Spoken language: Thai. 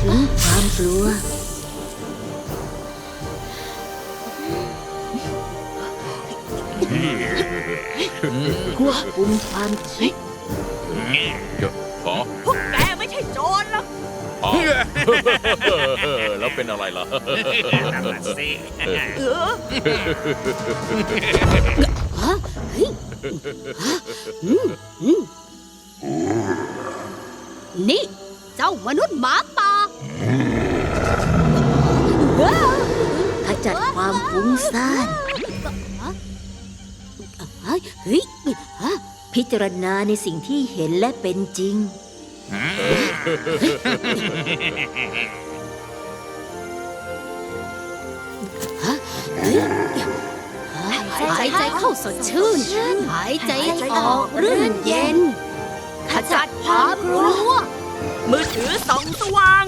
ถึงความกลัว ควบคุมความคิดอ๋อพวกแกไม่ใช่โจรหรอกแล้วเป็นอะไรล่ะ นั่นน่ะสิเออนี่ เจ้ามนุษย์หมา ขจัดความฟุ้งซ่านเฮ้ยพิจารณาในสิ่งที่เห็นและเป็นจริง หายใจเข้าสดชื่น หายใจออกรื่นเย็น ขจัดความกลัวมือถือส่องสว่าง